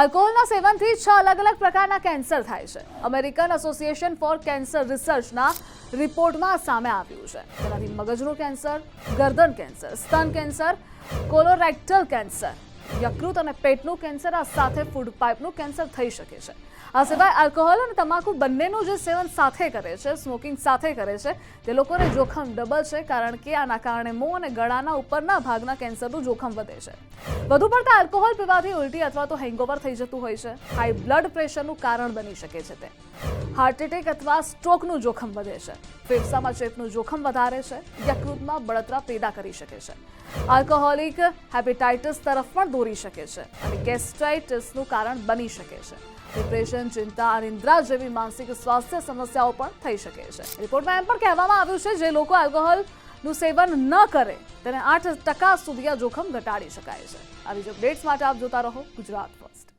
આલ્કોહોલના સેવનથી છ અલગ અલગ પ્રકારના કેન્સર થાય છે. અમેરિકન એસોસિએશન ફોર કેન્સર રિસર્ચના રિપોર્ટમાં સામે આવ્યું છે. તેનાથી મગજનું કેન્સર, ગરદન કેન્સર, સ્તન કેન્સર, કોલોરેક્ટલ કેન્સર યકૃત અને પેટનું કેન્સર, આ સાથે ફૂડ પાઇપનું કેન્સર થઈ શકે છે. આ સિવાય આલ્કોહોલ અને તમાકુ બંનેનું જે સેવન સાથે કરે છે સ્મોકિંગ સાથે કરે છે, તે લોકોને જોખમ ડબલ છે, કારણ કે આના કારણે મોં અને ગળાના ઉપરના ભાગના કેન્સરનું જોખમ વધે છે. વધુ પડતા આલ્કોહોલ પીવાથી ઉલટી અથવા તો હેંગઓવર થઈ જતું હોય છે. હાઈ બ્લડ પ્રેશરનું કારણ બની શકે છે તે. હાર્ટ એટેક અથવા સ્ટ્રોકનું જોખમ વધે છે. ફેફસામાં ચેપનું જોખમ વધારે છે. યકૃતમાં બળતરા પેદા કરી શકે છે. આલ્કોહોલિક હેપેટાઇટિસ તરફ પણ દોરી શકે છે અને ગેસ્ટ્રાઇટિસનું કારણ બની શકે છે. ડિપ્રેશન, ચિંતા અનિદ્રા જેવી માનસિક સ્વાસ્થ્ય સમસ્યાઓ પણ થઈ શકે છે. રિપોર્ટમાં એમ પણ કહેવામાં આવ્યું છે, જે લોકો આલ્કોહોલનું સેવન ન કરે, તેને આઠ ટકા સુધી આ જોખમ ઘટાડી શકાય છે. આવી જ અપડેટ્સ માટે આપ જોતા રહો ગુજરાત ફર્સ્ટ.